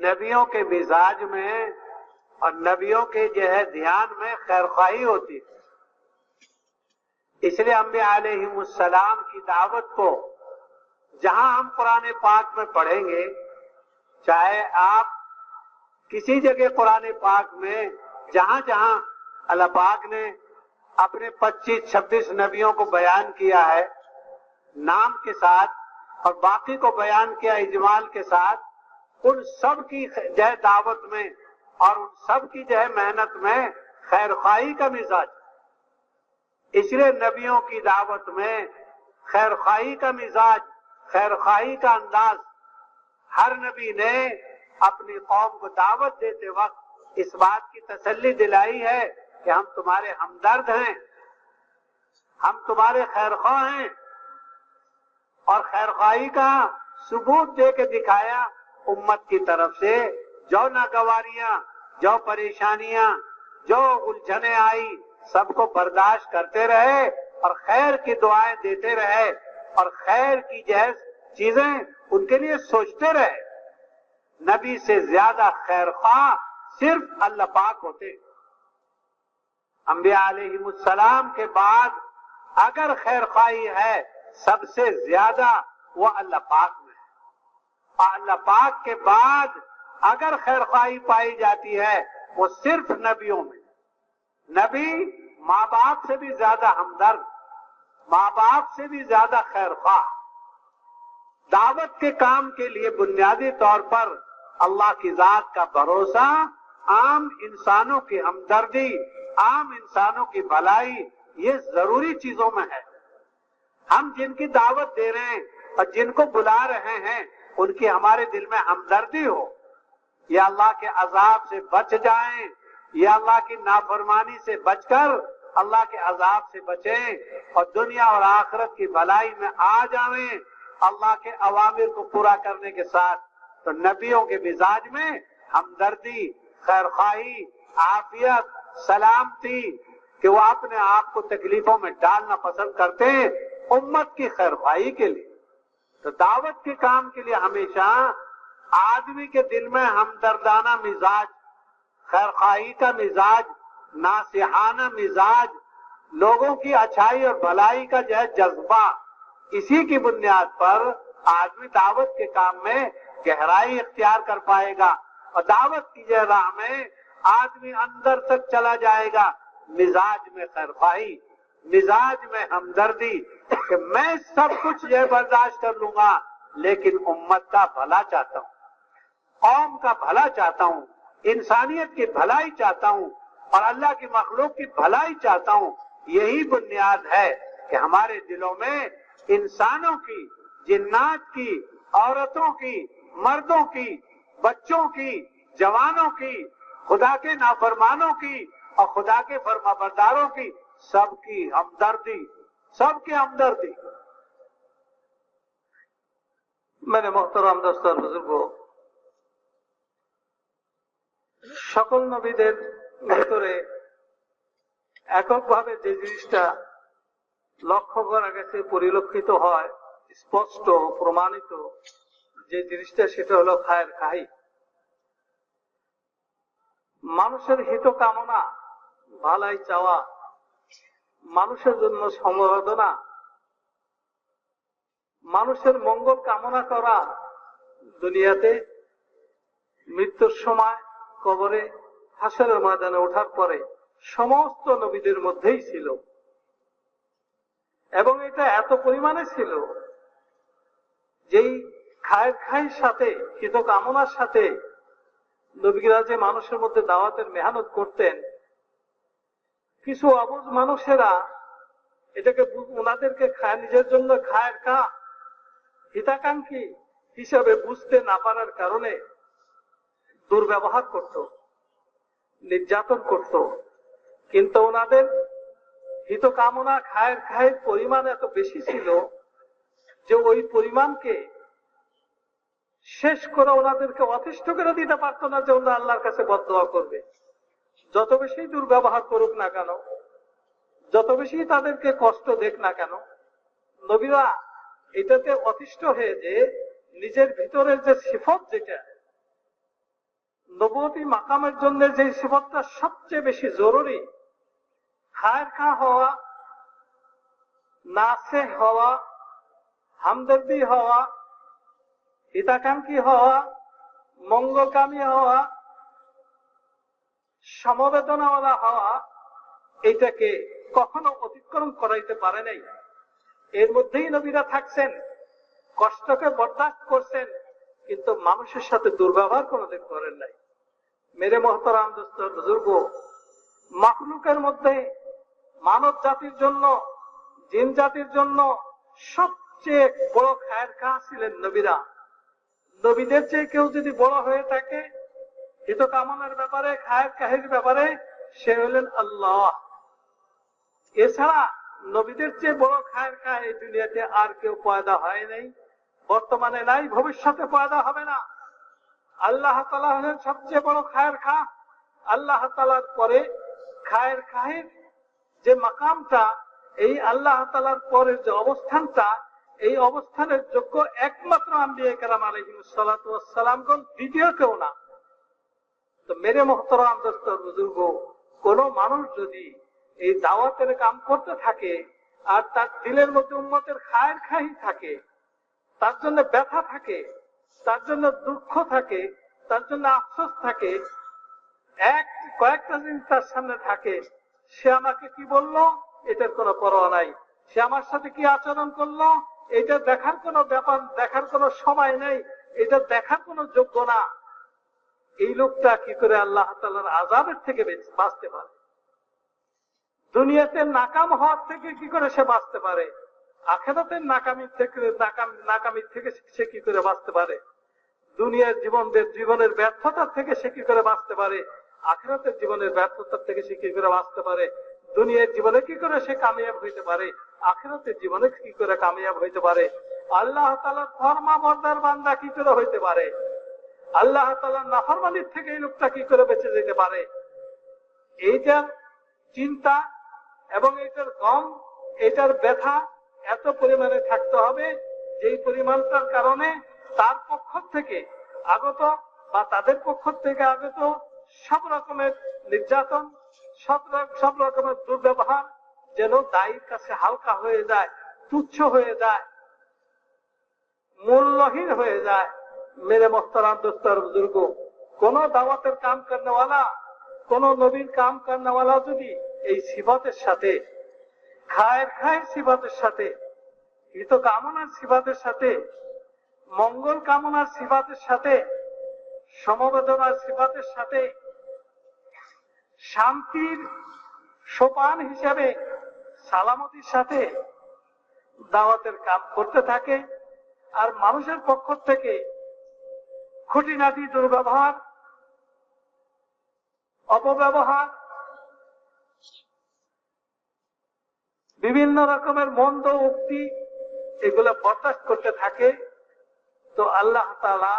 نبیوں کے مزاج میں اور نبیوں کے جو ہے دھیان میں خیر خواہی ہوتی تھی۔ اس لیے امبیا علیہ السلام کی دعوت کو جہاں ہم قرآن پاک میں پڑھیں گے، چاہے آپ کسی جگہ قرآن پاک میں جہاں جہاں اللہ پاک نے اپنے پچیس چھبیس نبیوں کو بیان کیا ہے، نام کے ساتھ اور باقی کو بیان کیا، اجمال کے ساتھ ان سب کی جو ہے دعوت میں اور ان سب کی جو ہے محنت میں خیر خواہی کا مزاج۔ اس لیے نبیوں کی دعوت میں خیر خواہی کا مزاج، خیر خواہی کا انداز۔ ہر نبی نے اپنی قوم کو دعوت دیتے وقت اس بات کی تسلی دلائی ہے کہ ہم تمہارے ہمدرد ہیں، ہم تمہارے خیر خواہ ہیں۔ اور خیر خواہی کا ثبوت دے کے دکھایا امت کی طرف سے، جو ناگواریاں، جو پریشانیاں، جو الجھنیں آئی سب کو برداشت کرتے رہے اور خیر کی دعائیں دیتے رہے اور خیر کی جہز چیزیں ان کے لیے سوچتے رہے۔ نبی سے زیادہ خیر خواہ صرف اللہ پاک ہوتے۔ انبیاء علیہ السلام کے بعد اگر خیر خواہی ہے، سب سے زیادہ وہ اللہ پاک میں۔ اللہ پاک کے بعد اگر خیر خواہی پائی جاتی ہے، وہ صرف نبیوں میں۔ نبی ماں باپ سے بھی زیادہ ہمدرد، ماں باپ سے بھی زیادہ خیر خواہ۔ دعوت کے کام کے لیے بنیادی طور پر اللہ کی ذات کا بھروسہ عام انسانوں کی ہمدردی، عام انسانوں کی بھلائی، یہ ضروری چیزوں میں ہے۔ ہم جن کی دعوت دے رہے ہیں اور جن کو بلا رہے ہیں ان کی ہمارے دل میں ہمدردی ہو۔ یا اللہ کے عذاب سے بچ جائیں، یا اللہ کی نافرمانی سے بچ کر اللہ کے عذاب سے بچیں اور دنیا اور آخرت کی بھلائی میں آ جائیں۔ اللہ کے عوامر کو پورا کرنے کے ساتھ تو نبیوں کے مزاج میں ہمدردی خیر خواہی عافیت، سلامتی کہ وہ اپنے آپ کو تکلیفوں میں ڈالنا پسند کرتے امت کی خیر خواہی کے لیے۔ تو دعوت کے کام کے لیے ہمیشہ آدمی کے دل میں ہمدردانہ مزاج، خیرخواہی کا مزاج ناسہانہ مزاج، لوگوں کی اچھائی اور بھلائی کا جو ہے جذبہ، اسی کی بنیاد پر آدمی دعوت کے کام میں گہرائی اختیار کر پائے گا اور دعوت کی راہ میں آدمی اندر تک چلا جائے گا، مزاج میں خیرخواہی۔ مزاج میں ہمدردی کہ میں سب کچھ یہ برداشت کر لوں گا، لیکن امت کا بھلا چاہتا ہوں، قوم کا بھلا چاہتا ہوں، انسانیت کی بھلائی چاہتا ہوں اور اللہ کی مخلوق کی بھلائی چاہتا ہوں، یہی بنیاد ہے کہ ہمارے دلوں میں انسانوں کی، جنات کی، عورتوں کی، مردوں کی، بچوں کی، جوانوں کی، خدا کے نافرمانوں کی اور خدا کے فرما برداروں کی सबकी हमदर्दी सबकी हमदर्दी मेरे मोहतरम दोस्तों बुजुर्गो সকল নবীদের ভেতরে এককভাবে যে জিনিসটা লক্ষ্য করা গেছে পরিলক্ষিত হয় স্পষ্ট প্রমাণিত যে জিনিসটা সেটা হলো খায়ের খাই মানুষের হিত কামনা ভালাই চাওয়া মানুষের জন্য সমবেদনা, মানুষের মঙ্গল কামনা করা দুনিয়াতে মৃত্যুর সময় কবরে হাসরের ময়দানে ওঠার পরে সমস্ত নবীদের মধ্যেই ছিল। এবং এটা এত পরিমাণে ছিল যেই খায়ের খায়ের সাথে হিত কামনার সাথে নবীরা যে মানুষের মধ্যে দাওয়াতের মেহনত করতেন কিছু অবুজ মানুষেরা এটাকে ওনাদেরকে খায়, নিজের জন্য খায়ের খা হিতাকাঙ্ক্ষী হিসাবে বুঝতে না পারার কারণে দুর্ব্যবহার করত, নির্যাতন করত। কিন্তু ওনাদের হিত কামনা খায়ের খায়ের পরিমাণ এত বেশি ছিল যে ওই পরিমাণকে শেষ করে ওনাদেরকে অতিষ্ঠ করে দিতে পারতো না যে ওনারা আল্লাহর কাছে বদয়া করবে। যত বেশি দুর্ব্যবহার করুক না কেন, যত বেশি তাদেরকে কষ্ট দেখ না কেন, নবীরা এটাতে অতিষ্ঠ হয়ে যে নিজের ভিতরের যে সিফত যেটা নবতী মাকামের জন্য যে সিফতটা সবচেয়ে বেশি জরুরি, খায়ের খা হওয়া, নাসে হওয়া, হামদর্দি হওয়া, হিতাকাঙ্ক্ষী হওয়া, মঙ্গলকামী হওয়া সমবেদনাওয়ালা হওয়া এটাকে কখনো অতিক্রম করাইতে পারে নাই। এর মধ্যেই নবীরা থাকছেন, কষ্টকে বরদাস্ত করছেন, কিন্তু মানুষের সাথে দুর্ব্যবহার কোনোদিন করেন নাই। মেরে মহতরাম বুজুর্গ মাকলুকের মধ্যে মানব জাতির জন্য, জিন জাতির জন্য সবচেয়ে বড় খায়ের খা ছিলেন নবীরা। নবীদের চেয়ে কেউ যদি বড় হয়ে থাকে হিত কামনার ব্যাপারে, খায়ের কাহের ব্যাপারে সে হলেন আল্লাহ। এছাড়া নবীদের চেয়ে বড় খায়ের খা এই দুনিয়াতে আর কেউ পয়দা হয় নাই। বর্তমানে নাই, ভবিষ্যতে পয়দা হবে না। আল্লাহ তালা হলেন সবচেয়ে বড় খায়ের খা। আল্লাহ তালার পরে খায়ের খাহের যে মাকামটা, এই আল্লাহ তালার পরের যে অবস্থানটা, এই অবস্থানের যোগ্য একমাত্র আম্বিয়া কালাম আলহিমসালামগণ দ্বিতীয় কেউ না। তো মেরে মোহতরাম দোস্তর বুজুর্গ, কোন মানুষ যদি এই দাওয়াতের কাম করতে থাকে, আর তার দিলের মধ্যে উন্মতের খায়ের খাই থাকে, তার জন্য ব্যথা থাকে, তার জন্য দুঃখ থাকে, তার জন্য আফসোস থাকে, এক, কয়েকটা জিনিস তার সামনে থাকে, সে আমাকে কি বলল? এটার কোনো পরোয়া নাই। সে আমার সাথে কি আচরণ করল? এটা দেখার কোনো ব্যাপার, দেখার কোনো সময় নেই। এটা দেখার কোনো যোগ্য না। এই লোকটা কি করে আল্লাহ তালার আজাবের থেকে বাঁচতে পারে? দুনিয়াতে নাকাম হওয়ার থেকে কি করে সে বাঁচতে পারে? আখেরাতের নাকামির থেকে নাকামির থেকে সে কি করে বাঁচতে পারে? দুনিয়ার জীবনদের জীবনের ব্যর্থতার থেকে সে কি করে বাঁচতে পারে? আখেরাতের জীবনের ব্যর্থতার থেকে সে কি করে বাঁচতে পারে? দুনিয়ার জীবনে কি করে সে কামিয়াব হইতে পারে? আখেরাতের জীবনে কি করে কামিয়াব হইতে পারে? আল্লাহ তালার ফরমা বর্দার বান্দা কি করে হইতে পারে? আল্লাহ তালার নাফরমানির থেকে এই লোকটা কি করে বেঁচে যেতে পারে? এইটার চিন্তা এবং এটার গম এটার ব্যথা এত পরিমাণে থাকতে হবে, যেই পরিমাণটার কারণে তার পক্ষ থেকে আগত বা তাদের পক্ষ থেকে আগত সব রকমের নির্যাতন, সব সব রকমের দুর্ব্যবহার যেন দায়ীর কাছে হালকা হয়ে যায়, তুচ্ছ হয়ে যায়, মূল্যহীন হয়ে যায়। মেরে মোস্তারাম দোস্তর বুজুর্গ। কোন দাওয়াতের কাম করেনা কোন নবীর কাম করেনা যদি এই সিফতের সাথে খায়ের খায়ের সিফতের সাথে, হিত কামনার সিফাতের সাথে, মঙ্গল কামনার সিফাতের সাথে, সমবেদনার সিফাতের সাথে, শান্তির সোপান হিসাবে, সালামতির সাথে দাওয়াতের কাম করতে থাকে, আর মানুষের পক্ষ থেকে খুঁটিনাটি দুর্ব্যবহার, অপব্যবহার, বিভিন্ন রকমের মন্দ উক্তি এগুলো বরদাস্ত করতে থাকে। তো আল্লাহ তালা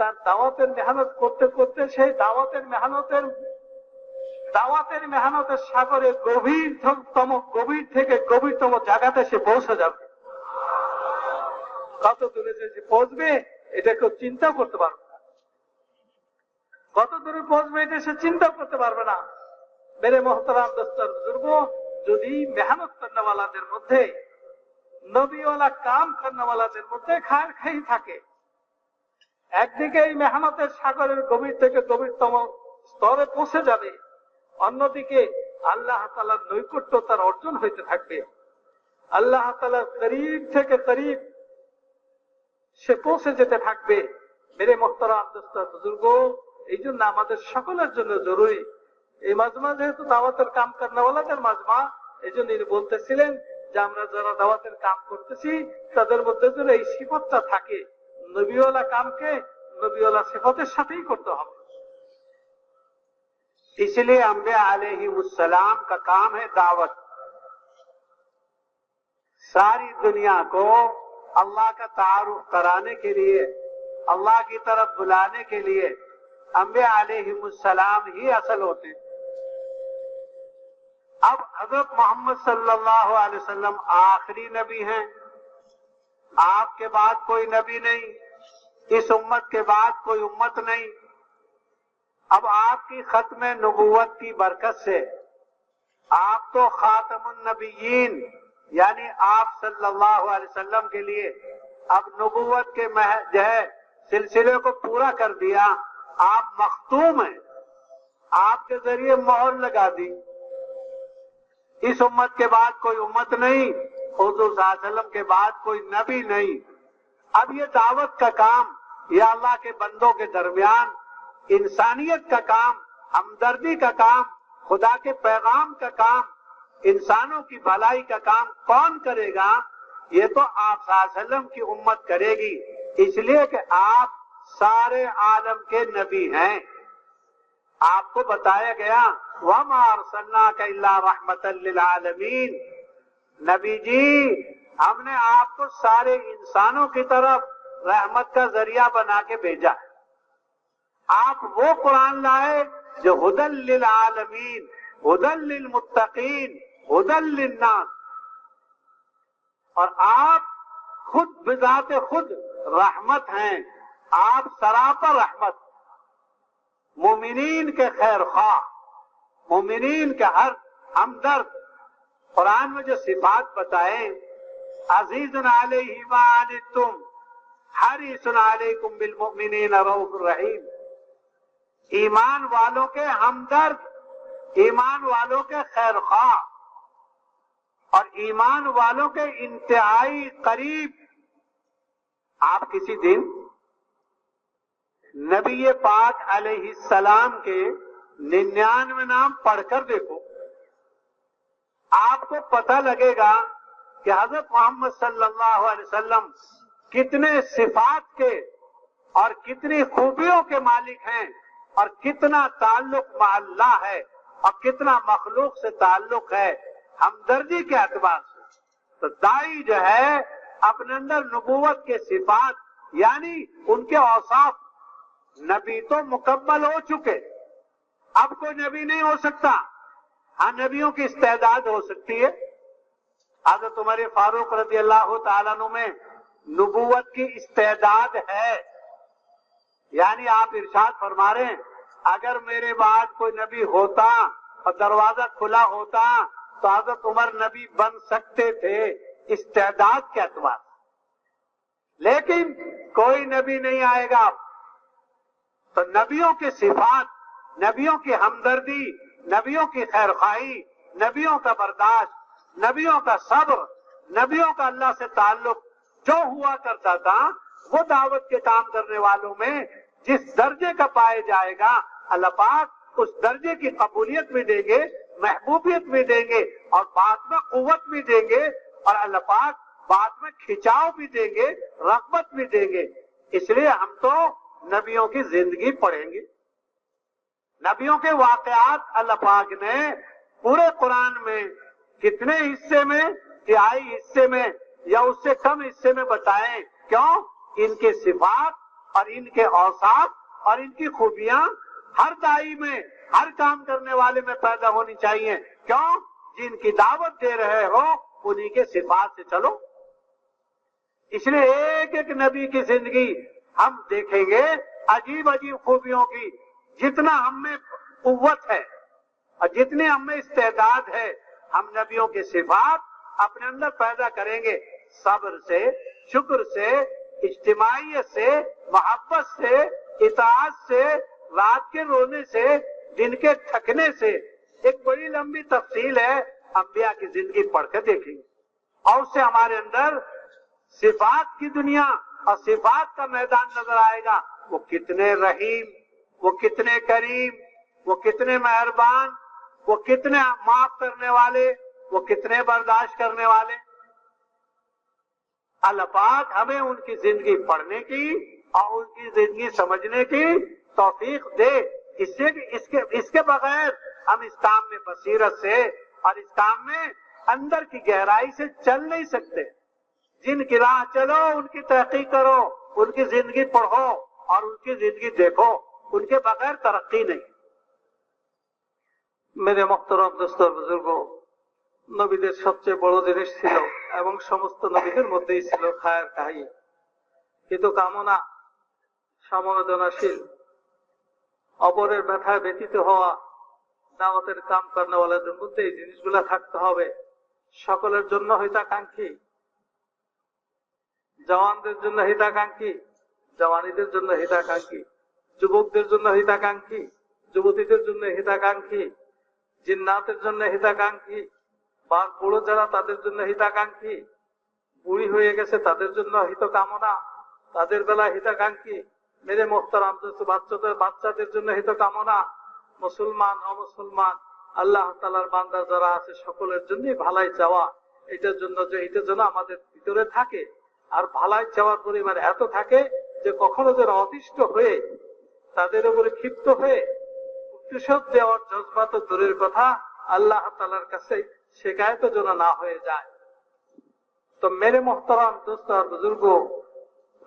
তার দাওয়াতের মেহনত করতে করতে সেই দাওয়াতের মেহনতের দাওয়াতের মেহনতের সাগরে গভীরতম, গভীর থেকে গভীরতম জায়গাতে সে পৌঁছে যাবে। কত দূরে যে পৌঁছবে? এটা কেউ চিন্তা করতে পারবে না। কত দূরে পৌঁছবে এটা সে চিন্তা করতে পারবে না। মেরে মোহতারাম দোস্তর বুজুর্গ, যদি মেহনত কর্নাওয়ালাদের মধ্যে, নবীওয়ালা কাম কর্নাওয়ালাদের মধ্যে খায়ের খাই থাকে, একদিকে এই মেহনতের সাগরের গভীর থেকে গভীরতম স্তরে পৌঁছে যাবে, অন্যদিকে আল্লাহ তালার নৈকট্য তার অর্জন হইতে থাকবে। আল্লাহ তালার করিব থেকে করিব সে পৌঁছে যেতে থাকবে মেরে মোহতরা আব্দুস্তার বুজুর্গ এই জন্য আমাদের সকলের জন্য জরুরি এই মাজমা যেহেতু দাওয়াতের কাম করাওয়ালাদের মাজমা এই জন্য বলতেছিলেন যে আমরা যারা দাওয়াতের কাম করতেছি তাদের মধ্যে যেন এই সিফতটা থাকে নবীওয়ালা কামকে নবীওয়ালা সিফতের সাথেই করতে হবে इसलिए अम्बे आलहीसलाम का काम है दावत सारी दुनिया को اللہ کا تعارف کرانے کے لیے، اللہ کی طرف بلانے کے لیے امبے علیہ السلام ہی اصل ہوتے ہیں۔ اب حضرت محمد صلی اللہ علیہ وسلم آخری نبی ہیں۔ آپ کے بعد کوئی نبی نہیں، اس امت کے بعد کوئی امت نہیں۔ اب آپ کی ختم نبوت کی برکت سے آپ تو خاتم النبیین یعنی آپ صلی اللہ علیہ وسلم کے لیے اب نبوت کے جو ہے، سلسلے کو پورا کر دیا، آپ مختوم ہیں۔ آپ کے ذریعے مہر لگا دی۔ اس امت کے بعد کوئی امت نہیں، حضور صلی اللہ علیہ وسلم کے بعد کوئی نبی نہیں۔ اب یہ دعوت کا کام یا اللہ کے بندوں کے درمیان، انسانیت کا کام، ہمدردی کا کام، خدا کے پیغام کا کام انسانوں کی بھلائی کا کام کون کرے گا؟ یہ تو آپ وسلم کی امت کرے گی۔ اس لیے کہ آپ سارے عالم کے نبی ہیں۔ آپ کو بتایا گیا رحمت للعالمین نبی جی ہم نے آپ کو سارے انسانوں کی طرف رحمت کا ذریعہ بنا کے بھیجا۔ آپ وہ قرآن لائے جو ہدل للعالمین ہدل للمتقین ہدل للناس۔ اور آپ خود بذات خود رحمت ہیں۔ آپ سراپر رحمت۔ مومنین کے خیر خواہ، مومنین کے ہر ہمدرد۔ قرآن میں جو صفات بتائے عزیز علیہ تم حریص علیکم بالمؤمنین روف الرحیم۔ ایمان والوں کے ہمدرد، ایمان والوں کے خیر خواہ۔ اور ایمان والوں کے انتہائی قریب آپ کسی دن نبی پاک علیہ السلام کے ننانوے نام پڑھ کر دیکھو، آپ کو پتہ لگے گا کہ حضرت محمد صلی اللہ علیہ وسلم کتنے صفات کے اور کتنی خوبیوں کے مالک ہیں اور کتنا تعلق مع اللہ ہے اور کتنا مخلوق سے تعلق ہے۔ ہمدردی کے اعتبار سے تو دائی جو ہے اپنے اندر نبوت کے صفات یعنی ان کے اوصاف نبی تو مکمل ہو چکے۔ اب کوئی نبی نہیں ہو سکتا۔ ہاں نبیوں کی استعداد ہو سکتی ہے۔ حضرت عمر فاروق رضی اللہ تعالیٰ میں نبوت کی استعداد ہے۔ یعنی آپ ارشاد فرما رہے ہیں، اگر میرے بعد کوئی نبی ہوتا اور دروازہ کھلا ہوتا سعادت عمر نبی بن سکتے تھے استعداد کے اعتبار لیکن کوئی نبی نہیں آئے گا۔ تو نبیوں کی صفات، نبیوں کی ہمدردی، نبیوں کی خیر خواہی نبیوں کا برداشت، نبیوں کا صبر، نبیوں کا اللہ سے تعلق جو ہوا کرتا تھا، وہ دعوت کے کام کرنے والوں میں جس درجے کا پائے جائے گا، اللہ پاک اس درجے کی قبولیت بھی دیں گے محبوبیت بھی دیں گے اور بعد میں قوت بھی دیں گے اور اللہ پاک بعد میں کھچاؤ بھی دیں گے رغبت بھی دیں گے۔ اس لیے ہم تو نبیوں کی زندگی پڑھیں گے۔ نبیوں کے واقعات اللہ پاک نے پورے قرآن میں کتنے حصے میں، تہائی حصے میں یا اس سے کم حصے میں بتائیں۔ کیوں؟ ان کے صفات اور ان کے اوساف اور ان کی خوبیاں ہر دائی میں، ہر کام کرنے والے میں پیدا ہونی چاہیے۔ کیوں؟ جن کی دعوت دے رہے ہو، انہی کے صفات سے چلو۔ اس لیے ایک ایک نبی کی زندگی ہم دیکھیں گے، عجیب عجیب خوبیوں کی۔ جتنا ہم میں قوت ہے، اور جتنے ہم میں استعداد ہے، ہم نبیوں کے صفات اپنے اندر پیدا کریں گے۔ صبر سے، شکر سے، اجتماعیت سے، محبت سے، اطاعت سے رات کے رونے سے، دن کے تھکنے سے ایک بڑی لمبی تفصیل ہے انبیاء کی زندگی پڑھ کے دیکھیں۔ گے اور اس سے ہمارے اندر صفات کی دنیا اور صفات کا میدان نظر آئے گا۔ وہ کتنے رحیم، وہ کتنے کریم، وہ کتنے مہربان، وہ کتنے معاف کرنے والے، وہ کتنے برداشت کرنے والے۔ اللہ پاک ہمیں ان کی زندگی پڑھنے کی اور ان کی زندگی سمجھنے کی तौफीक दे इससे इसके इसके बगैर हम इस काम में बसीरत से और इस काम में अंदर की गहराई से चल नहीं सकते जिनकी राह चलो उनकी तहकीक करो उनकी जिंदगी पढ़ो और उनकी जिंदगी देखो उनके बगैर तरक्की नहीं মেরে মক্তরম দোস্তর বুজুর্গ নবীদের সবচেয়ে বড় জিনিস ছিল এবং সমস্ত নবীদের মধ্যেই ছিল খায়ের কাহি কিন্তু কামনা সমবেদনাশীল অপরের ব্যথায় ব্যতীত হওয়া, দাওয়াতের কাম কর্ণওয়ালাদের মধ্যে এই জিনিসগুলা থাকতে হবে। সকলের জন্য হিতাকাঙ্ক্ষী। জওয়ানদের জন্য হিতাকাঙ্ক্ষী। জওয়ানিদের জন্য হিতাকাঙ্ক্ষী। যুবকদের জন্য হিতাকাঙ্ক্ষী। যুবতীদের জন্য হিতাকাঙ্ক্ষী। জিন্নাতের জন্য হিতাকাঙ্ক্ষী। বা বুড়ো যারা তাদের জন্য হিতাকাঙ্ক্ষী। বুড়ি হয়ে গেছে তাদের জন্য হিত কামনা তাদের বেলা হিতাকাঙ্ক্ষী। মেরে মোহতারাম বাচ্চাদের বাচ্চাদের জন্য হিত কামনা মুসলমান, অমুসলমান, আল্লাহ তালার বান্দা যারা আছে, সকলের জন্য ভালাই চাওয়া। এটার জন্য যে এটার জন্য আমাদের ভিতরে থাকে। আর ভালাই চাওয়ার পরিমাণ এত থাকে যে কখনো যেন অতিষ্ঠ হয়ে তাদের উপরে ক্ষিপ্ত হয়ে প্রতিশোধ দেওয়ার জজবা তো দূরের কথা, আল্লাহ তালার কাছে শেখায়ত যেন না হয়ে যায়। তো মেরে মোহতারাম দোস্ত আর বুজুর্গ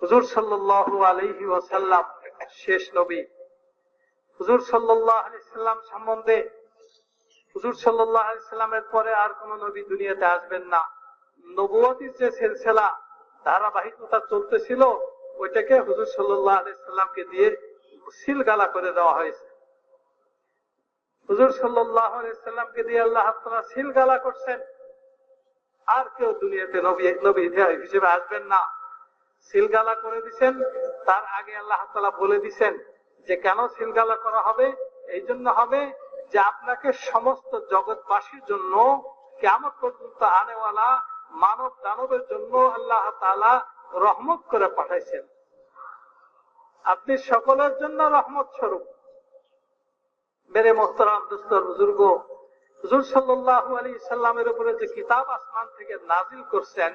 হুজুর সাল্লাহ আলহি ওয়াসাল্লাম শেষ নবী। হুজুর সাল্লাহ আলাইসাল্লাম সম্বন্ধে হুজুর সাল্লাহ আলাইসাল্লামের পরে আর কোন নবী দুনিয়াতে আসবেন না। নবুয়তির যে সিলসিলা, ধারাবাহিকতা চলতেছিল, ওইটাকে হুজুর সাল্লাহ আলাইসাল্লামকে দিয়ে সিলগালা করে দেওয়া হয়েছে। হুজুর সাল্লাহ আলাইসাল্লামকে দিয়ে আল্লাহ তালা সিলগালা করছেন। আর কেউ দুনিয়াতে নবী নবী হিসেবে আসবেন না। সিলগালা করে দিছেন। তার আগে আল্লাহ তালা বলে দিছেন যে, কেন সিলগালা করা হবে? এই জন্য হবে যে, আপনাকে সমস্ত জগৎবাসীর জন্য কেমন পর্যন্ত আনেওয়ালা মানব দানবের জন্য আল্লাহ তালা রহমত করে পাঠাইছেন। আপনি সকলের জন্য রহমত স্বরূপ। মেরে মোহতারাম দুস্তর বুজুর্গ, হুজুর সাল্লাহু আলী সাল্লামের উপরে যে কিতাব আসমান থেকে নাজিল করছেন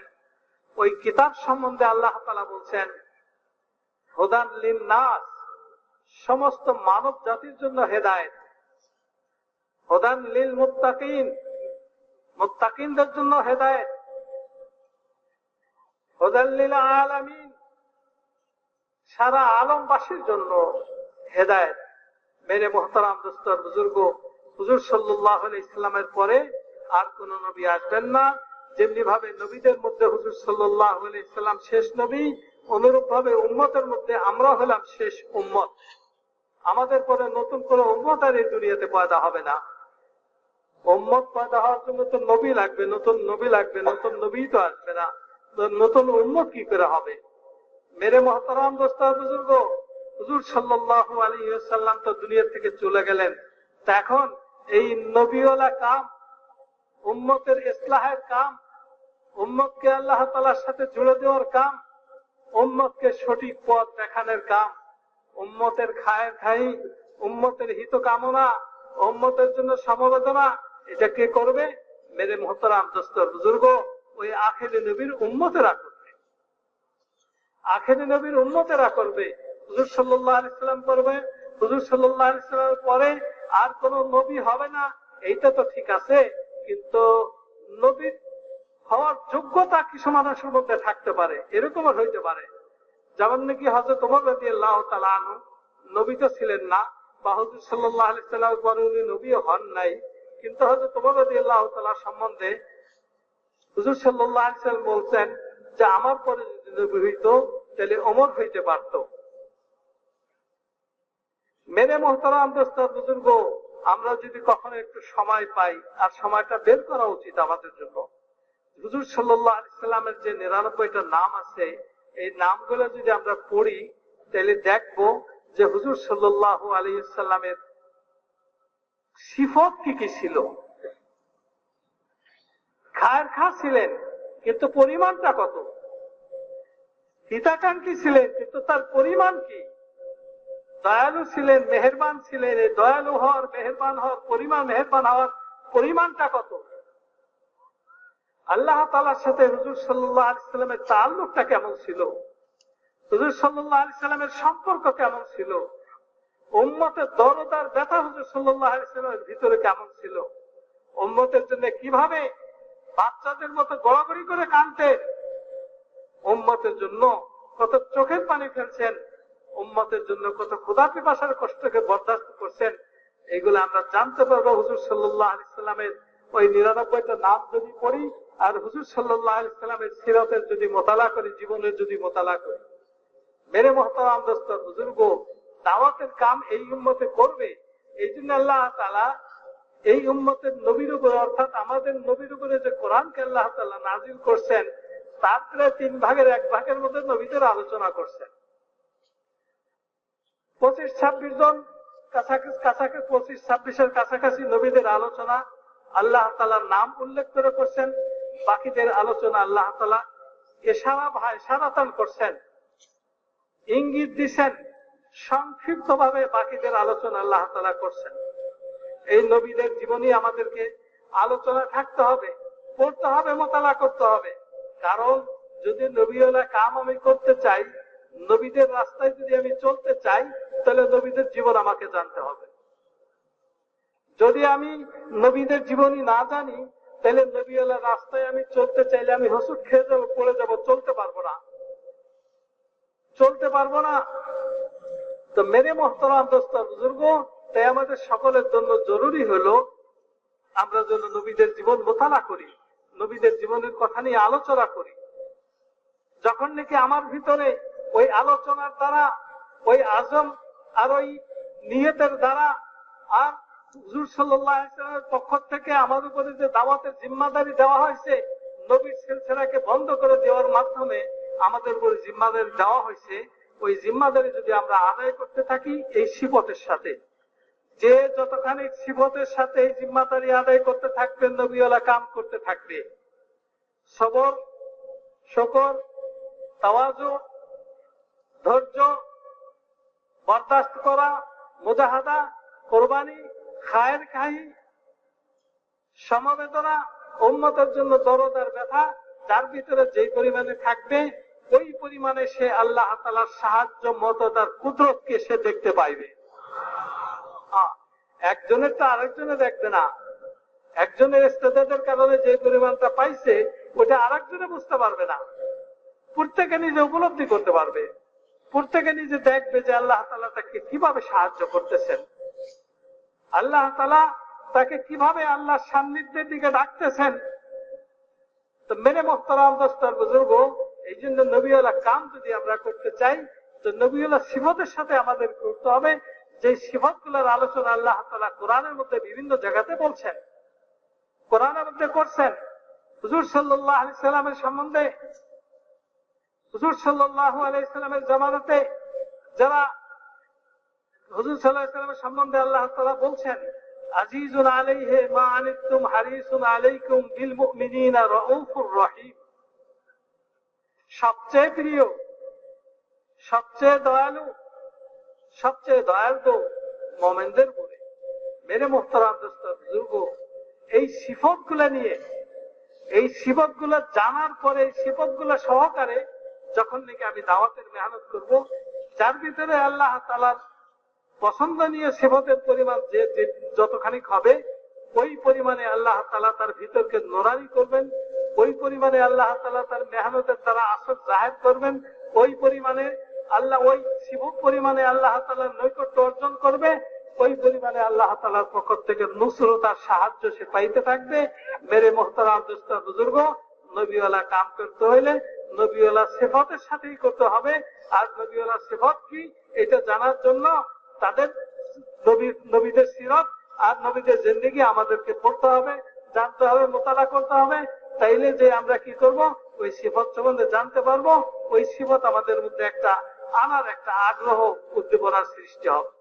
ওই কিতাব সম্বন্ধে আল্লাহ তালা বলছেন, হুদান লিন নাস সমস্ত মানব জাতির জন্য হেদায়ত। হুদান লিল মুত্তাকিন মুত্তাকিনদের জন্য হেদায়ত। হুদান লিল আলামিন সারা আলমবাসীর জন্য হেদায়ত। মেরে মোহতারাম দোস্তর বুজুর্গ, হুজুর সাল্লাহ ইসলামের পরে আর কোন নবী আসবেন না। যেমনি ভাবে নবীদের মধ্যে হুজুর সাল্লাহ ইসলাম শেষ নবী অনুরূপ ভাবে উম্মতের মধ্যে আমরা হলাম শেষ উম্মত। আমাদের পরে নতুন কোন উম্মত আর এই দুনিয়াতে পয়দা হবে না। উম্মত পয়দা হওয়ার জন্য তো নবী লাগবে, নতুন নবী লাগবে, নতুন নবী তো আসবে না। নতুন উম্মত কি করে হবে? মেরে মহতারাম দোস্তা, বুজুর্গ, হুজুর সাল্লাহ আলী সাল্লাম তো দুনিয়া থেকে চলে গেলেন। তা এখন এই নবীওয়ালা কাম, উম্মতের ইসলাহের কাম উম্মতকে আল্লাহ তালার সাথে জুড়ে দেওয়ার কাম, উম্মতকে সঠিক পথ দেখানোর কাম, উম্মতের খায়ের খাই, উম্মতের হিত কামনা উম্মতের জন্য সমবেদনা, এটা কে করবে? মেরে মোহতরাম দোস্তর বুজুর্গ, ওই আখেরি নবীর উম্মতেরা করবে। আখেরি নবীর উন্মতেরা করবে। হুজুর সাল্লাহ আলিয়াল্লাম করবে হুজুর সাল্লাহ আলিয়াল্লামের পরে আর কোন নবী হবে না, এইটা তো ঠিক আছে, কিন্তু নবী হওয়ার যোগ্যতা কিছু মানুষের মধ্যে থাকতে পারে? এরকম হইতে পারে। যেমন নাকি হজরত তোমার রাজি আল্লাহ তালু নবী তো ছিলেন না, বা হজর সাল্লাহ পরে উনি নবীও হন নাই। কিন্তু হজরত তোমার রাজি আল্লাহ তালা সম্বন্ধে হুজুর সাল্লাহ আলিয়াল্লাম বলছেন যে, আমার পরে যদি নবী হইতো, তাহলে অমর হইতে পারত। মেনে মোহতারাম দোস্তার বুজুর্গ, আমরা যদি কখনো একটু সময় পাই, আর সময়টা বের করা উচিত আমাদের জন্য। হুজুর সাল্লাহ আলিয়াল্লামের যে নিরানব্বইটা নাম আছে, এই নামগুলো যদি আমরা পড়ি, তাহলে দেখব যে হুজুর সাল্লাহ আলিয়াল্লামের সিফত কি কি ছিল। খায়ের খা ছিলেন, কিন্তু পরিমাণটা কত? হিতাকাঙ্ক্ষী ছিলেন, কিন্তু তার পরিমাণ কি? দয়ালু ছিলেন, মেহরবান ছিলেন, এই দয়ালু হওয়ার, মেহরবান হওয়ার পরিমাণ, মেহরবান হওয়ার পরিমাণটা কত? আল্লাহ তালার সাথে হুজুর সাল্লাহ আলিয়াল্লামের তাল্লুকটা কেমন ছিল? হুজুর সাল্লাহ আলিয়াল্লামের সম্পর্ক কেমন ছিল? উম্মতের দরদার ব্যথা হুজুর সাল্লাহ আলিয়াল্লামের ভিতরে কেমন ছিল? উম্মতের জন্য কীভাবে বাচ্চাদের মতো গড়াগড়ি করে কানতেন উম্মতের জন্য কত চোখের পানি ফেলছেন? উম্মতের জন্য কত ক্ষুদা পিপাসার কষ্টকে বরদাস্ত করছেন? এগুলো আমরা জানতে পারব হুজুর সাল্লাহ আলিয়াল্লামের ওই নিরানব্বইটা নাম যদি পড়ি আর হুজুর আলিয়াল্লামের সিরতের যদি মোতালা করি, জীবনের যদি মোতালা করি। মেরে মহতারাম দোস্তর বুজুর্গ, দাওয়াতের কাম এই উম্মতে করবে। এই জন্য আল্লাহ তালা এই উম্মতের নবীর উপরে, অর্থাৎ আমাদের নবীর উপরে যে কোরআনকে আল্লাহ তালা নাজিল করছেন, তার প্রায় তিন ভাগের এক ভাগের মধ্যে নবীদের আলোচনা করছেন। পঁচিশ ছাব্বিশ জন কাছাকাছি কাছাকাছি পঁচিশ ছাব্বিশের কাছাকাছি নবীদের আলোচনা আল্লাহ তালার নাম উল্লেখ করে করছেন। বাকিদের আলোচনা আল্লাহ তালা এশারা ভাই সারাতান করছেন। ইঙ্গিত দিছেন সংক্ষিপ্ত ভাবে বাকিদের আলোচনা আল্লাহ তালা করছেন। এই নবীদের জীবনী আমাদেরকে আলোচনা থাকতে হবে, পড়তে হবে, মোতালা করতে হবে। কারণ যদি নবীওয়ালা কাম আমি করতে চাই, নবীদের রাস্তায় যদি আমি চলতে চাই, তাহলে নবীদের জীবন আমাকে জানতে হবে। যদি আমি নবীদের জীবনী না জানি তাহলে নবীওয়ালা রাস্তায় আমি চলতে চাইলে আমি হসুট খেয়ে যাব, পড়ে যাব, চলতে পারব না। চলতে পারব না। তো মেরে মোহতরাম দোস্ত, বুজুর্গ, তাই আমাদের সকলের জন্য জরুরি হলো আমরা যেন নবীদের জীবন মোতালা করি, নবীদের জীবনের কথা নিয়ে আলোচনা করি। যখন নাকি আমার ভিতরে ওই আলোচনার দ্বারা, ওই আজম আর ওই নিয়তের দ্বারা আর হুজুর সাল্লামের পক্ষ থেকে আমার উপরে যে দাওয়াতের জিম্মাদারি দেওয়া হয়েছে, নবীর সিলসিলাকে বন্ধ করে দেওয়ার মাধ্যমে আমাদের উপরে জিম্মাদারি দেওয়া হয়েছে, ওই জিম্মাদারি যদি আমরা আদায় করতে থাকি এই শিবতের সাথে। যে যতখানি শিবতের সাথে এই জিম্মাদারি আদায় করতে থাকবে, নবীওয়ালা কাম করতে থাকবে। সবর, শকর, তাওয়াজু, ধৈর্য, বরদাস্ত করা, মুজাহাদা, কোরবানি খায়ের খাই সমবেদনা উন্মতের জন্য দরদার ব্যথা, যার ভিতরে যে পরিমাণে থাকবে, ওই পরিমাণে সে আল্লাহ তালার সাহায্য, মত তার কুদরতকে সে দেখতে পাইবে। একজনের তো আরেকজনে দেখবে না। একজনের ইস্তেদের কারণে যে পরিমাণটা পাইছে ওটা আরেকজনে বুঝতে পারবে না। প্রত্যেকে নিজে উপলব্ধি করতে পারবে। প্রত্যেকে নিজে দেখবে যে আল্লাহ তালা তাকে কীভাবে সাহায্য করতেছেন। আল্লাহ তালা তাকে কীভাবে আল্লাহ সান্নিধ্যের দিকে ডাকতেছেন? তো মেরে মোহতারাম দস্তার বুজুর্গ, এই জন্য নবীওয়ালা কাম যদি আমরা করতে চাই, তো নবীওয়ালা শিবতের সাথে আমাদের করতে হবে। যে শিবতগুলার আলোচনা আল্লাহ তালা কোরআনের মধ্যে বিভিন্ন জায়গাতে বলছেন। কোরআনের মধ্যে করছেন। হুজুর সাল্লাহ আলি সাল্লামের সম্বন্ধে, হুজুর সাল্লাহ আলাইসাল্লামের জামানাতে যারা হুজুর সাল্লাহ সাল্লামের সম্বন্ধে আল্লাহ তালা বলছেন, আজিজুন আলাইহে মা আনিতুম হারিসুন আলাইকুম বিল মুমিনিনা রাউফুর রহিম। সবচেয়ে প্রিয়, সবচেয়ে দয়ালু সবচেয়ে দয়ালু মোমেনদের বলে। মেরে মোহতারাম বুজুর্গ, এই সিফতগুলা নিয়ে, এই সিফতগুলা জানার পরে সিফতগুলা সহকারে যখন নাকি আমি দাওয়াতের মেহনত করব, যার ভিতরে আল্লাহ তালার পছন্দনীয় সেবতের পরিমাণ যে যতখানি হবে, ওই পরিমাণে আল্লাহ তালা তার ভিতরকে নোরানি করবেন, ওই পরিমাণে আল্লাহ তালা তার মেহনতের দ্বারা আসর জাহের করবেন, ওই পরিমাণে আল্লাহ, ওই শিব পরিমাণে আল্লাহ তালার নৈকট্য অর্জন করবে, ওই পরিমাণে আল্লাহ তালার পক্ষ থেকে নুসরতার সাহায্য সে পাইতে থাকবে। মেরে মোহতারাম দোস্তা বুজুর্গ, নবীওয়ালা কাম করতে হইলে নবীওয়ালা সেফতের সাথেই করতে হবে। আর নবীওয়ালা সেফত কি? এটা জানার জন্য তাদের নবীদের সিরত আর নবীদের জিন্দিগি আমাদেরকে পড়তে হবে, জানতে হবে, মোতালা করতে হবে। তাইলে যে আমরা কি করব? ওই সিফত সম্বন্ধে জানতে পারব। ওই সিফত আমাদের মধ্যে একটা আনার একটা আগ্রহ উদ্দীপনার সৃষ্টি হবে।